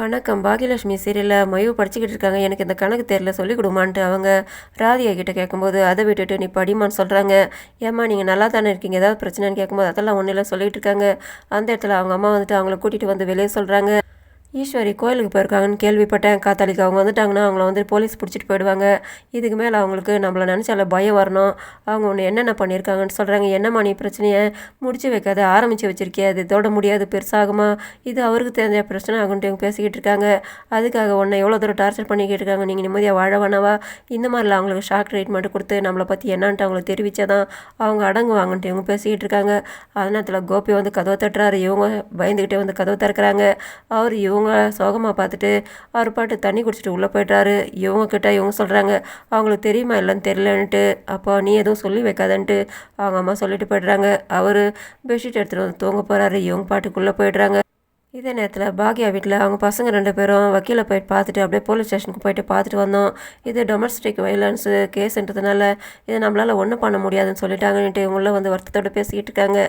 வணக்கம். பாகியலட்சுமி சீரியலில் மயு படிச்சுக்கிட்டு இருக்காங்க. எனக்கு இந்த கணக்கு தெரியல சொல்லிக் கொடுமான்ட்டு அவங்க ராதியா கிட்ட கேட்கும்போது அதை விட்டுட்டு நீ படிமான்னு சொல்கிறாங்க ஏம்மா நீங்கள் நல்லா தானே இருக்கீங்க. ஏதாவது பிரச்சனைன்னு கேட்கும்போது அதெல்லாம் ஒன்றும் இல்லை சொல்லிகிட்டு இருக்காங்க. அந்த இடத்துல அவங்க அம்மா வந்துட்டு அவங்கள கூட்டிகிட்டு வந்து வெளியே சொல்கிறாங்க ஈஸ்வரி கோயிலுக்கு போயிருக்காங்கன்னு கேள்விப்பட்டேன். காத்தாலிக்கு அவங்க வந்துட்டாங்கன்னா அவங்கள வந்து போலீஸ் பிடிச்சிட்டு போயிடுவாங்க. இதுக்கு மேலே அவங்களுக்கு நம்மளை நினச்சால பயம் வரணும். அவங்க ஒன்று என்னென்ன பண்ணியிருக்காங்கன்னு சொல்கிறாங்க என்னம்மா நீ பிரச்சனையை முடிச்சு வைக்காத ஆரம்பித்து வச்சிருக்கிய? அது தொட முடியாது பெருசாகுமா? இது அவருக்கு தெரிஞ்ச பிரச்சனை ஆகுன்ட்டு இவங்க பேசிக்கிட்டு இருக்காங்க. அதுக்காக உன்னை எவ்வளோ தூரம் டார்ச்சர் பண்ணிக்கிட்டு இருக்காங்க? நீங்கள் நிம்மதியாக வாழ வேணாவா? இந்த மாதிரிலாம் அவங்களுக்கு ஷாக் ட்ரீட்மெண்ட் கொடுத்து நம்மளை பற்றி என்னான்ட்டு அவங்களுக்கு தெரிவித்தாதான் அவங்க அடங்குவாங்கன்ட்டு இவங்க பேசிக்கிட்டு இருக்காங்க. அதனத்தில் கோபி வந்து கதவை தட்டுறாரு. இவங்க பயந்துக்கிட்டே வந்து கதவை திறக்கிறாங்க. அவர் இவங்க இவங்க சோகமாக பார்த்துட்டு அவர் பாட்டு தண்ணி குடிச்சிட்டு உள்ளே போயிட்டாரு இவங்க கிட்ட இவங்க சொல்கிறாங்க அவங்களுக்கு தெரியுமா இல்லைன்னு தெரிலன்ட்டு அப்போ நீ எதுவும் சொல்லி வைக்காதன்ட்டு அவங்க அம்மா சொல்லிட்டு போய்ட்றாங்க. அவர் பெட்ஷீட் எடுத்துகிட்டு வந்து தூங்க போகிறாரு இவங்க பாட்டுக்குள்ளே போயிடுறாங்க. இதே நேரத்தில் பாக்யா வீட்டில் அவங்க பசங்க ரெண்டு பேரும் வக்கீலை போயிட்டு பார்த்துட்டு அப்படியே போலீஸ் ஸ்டேஷனுக்கு போயிட்டு பார்த்துட்டு வந்தோம். இது டொமஸ்டிக் வைலன்ஸு கேஸ்ன்றதுனால இது நம்மளால் ஒன்றும் பண்ண முடியாதுன்னு சொல்லிட்டாங்கன்ட்டு இவங்கள வந்து வருத்தத்தோடு பேசிக்கிட்டு இருக்காங்க.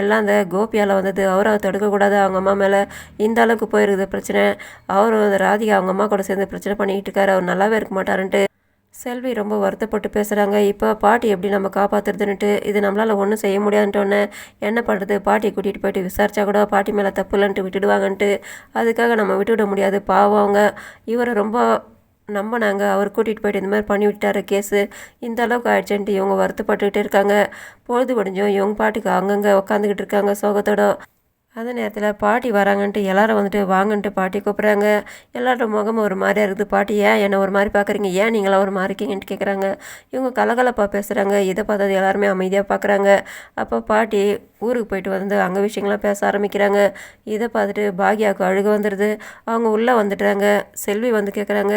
எல்லாம் அந்த கோபியால் வந்தது. அவரை தடுக்கக்கூடாது அவங்க அம்மா மேலே இந்த அளவுக்கு போயிருக்குது பிரச்சனை. அவரும் ராதிகா அவங்க அம்மா கூட சேர்ந்து பிரச்சனை பண்ணிக்கிட்டு இருக்காரு. அவர் நல்லாவே இருக்க மாட்டாருன்ட்டு செல்வி ரொம்ப வருத்தப்பட்டு பேசுகிறாங்க இப்போ பாட்டி எப்படி நம்ம காப்பாற்றுறதுன்ட்டு இது நம்மளால் ஒன்றும் செய்ய முடியாதுன்ட்டோன்னே என்ன பண்ணுறது பாட்டியை கூட்டிகிட்டு போயிட்டு விசாரிச்சா கூட பாட்டி மேலே தப்பு இல்லைன்ட்டு விட்டுடுவாங்கன்ட்டு அதுக்காக நம்ம விட்டுவிட முடியாது. பாவம் அவங்க. இவரை ரொம்ப நம்பினாங்க. அவர் கூட்டிகிட்டு போயிட்டு இந்த மாதிரி பண்ணி விட்டார் கேஸு. இந்த அளவுக்கு ஆயிடுச்சுன்ட்டு இவங்க வருத்தப்பட்டுக்கிட்டே இருக்காங்க. பொழுது படிஞ்சும் இவங்க பாட்டுக்கு அங்கங்கே உட்காந்துக்கிட்டு இருக்காங்க சோகத்தோட. அந்த நேரத்தில் பாட்டி வராங்கன்ட்டு எல்லாரும் வந்துட்டு வாங்கன்ட்டு பாட்டி கூப்பிட்றாங்க. எல்லாரும் முகம் ஒரு மாதிரியாக இருக்குது. பாட்டி ஏன் என்னை ஒரு மாதிரி பார்க்குறீங்க ஏன் நீங்களாம் ஒரு மாதிரி இருக்கீங்கன்ட்டு கேட்குறாங்க இவங்க கலகலப்பாக பேசுகிறாங்க இதை பார்த்தது எல்லாருமே அமைதியாக பார்க்குறாங்க அப்போ பாட்டி ஊருக்கு போயிட்டு வந்து அங்கே விஷயங்கள்லாம் பேச ஆரம்பிக்கிறாங்க. இதை பார்த்துட்டு பாக்யாவுக்கு அழுக வந்துடுது அவங்க உள்ளே வந்துடுறாங்க செல்வி வந்து கேட்குறாங்க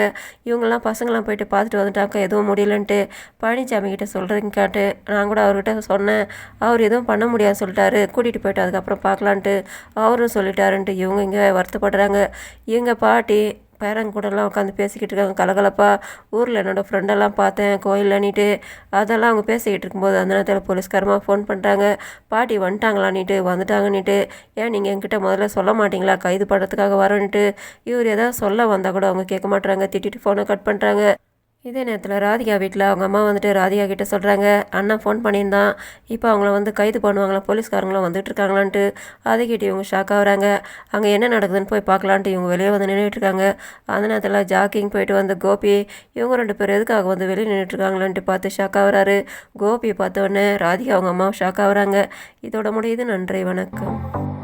இவங்கெல்லாம் பசங்களாம் போயிட்டு பார்த்துட்டு வந்துட்டாங்க. எதுவும் முடியலன்ட்டு. பழனிசாமி கிட்டே சொல்கிறீங்க காட்டு நான் கூட அவர்கிட்ட சொன்னேன். அவர் எதுவும் பண்ண முடியாது சொல்லிட்டாரு. கூட்டிகிட்டு போயிட்டு அதுக்கப்புறம் பார்க்கலான்ட்டு அவரும் சொல்லிட்டாருன்ட்டு இவங்க இங்கே வருத்தப்படுறாங்க. எங்கள் பாட்டி பேரன் கூடலாம் உட்காந்து பேசிக்கிட்டு இருக்காங்க. கலகலப்பாக ஊரில் என்னோடய ஃப்ரெண்டெல்லாம் பார்த்தேன் கோயில்லன்னிட்டு அதெல்லாம் அவங்க பேசிக்கிட்டு இருக்கும்போது அந்த நேரத்தில் போலீஸ்காரமாக ஃபோன் பண்ணுறாங்க பாட்டி வந்துட்டாங்களான்னிட்டு வந்துட்டாங்கன்னிட்டு ஏன் நீங்கள் என்கிட்ட முதல்ல சொல்ல மாட்டிங்களா? கைது பண்ணுறதுக்காக வரோன்ட்டு இவர் எதாவது சொல்ல வந்தால் கூட அவங்க கேட்க மாட்டுறாங்க திட்டிட்டு ஃபோனை கட் பண்ணுறாங்க இதே நேரத்தில் ராதிகா வீட்டில் அவங்க அம்மா வந்துட்டு ராதிகா கிட்டே சொல்கிறாங்க அண்ணன் ஃபோன் பண்ணியிருந்தான். இப்போ அவங்கள வந்து கைது பண்ணுவாங்களா? போலீஸ்காரங்களும் வந்துட்டு இருக்காங்களான்ட்டு. அதை இவங்க ஷாக் ஆகுறாங்க. அங்கே என்ன நடக்குதுன்னு போய் பார்க்கலான்ட்டு இவங்க வெளியே வந்து நின்றுட்டுருக்காங்க அந்த நேரத்தில் ஜாக்கிங் போயிட்டு வந்து கோபி இவங்க ரெண்டு பேர் எதுக்காக வந்து வெளியே நின்றுட்டுருக்காங்களான்ட்டு பார்த்து ஷாக் ஆகுறாரு. கோபியை பார்த்தோன்னே ராதிகா அவங்க அம்மா ஷாக் ஆகுறாங்க. இதோட முடியுது. நன்றி. வணக்கம்.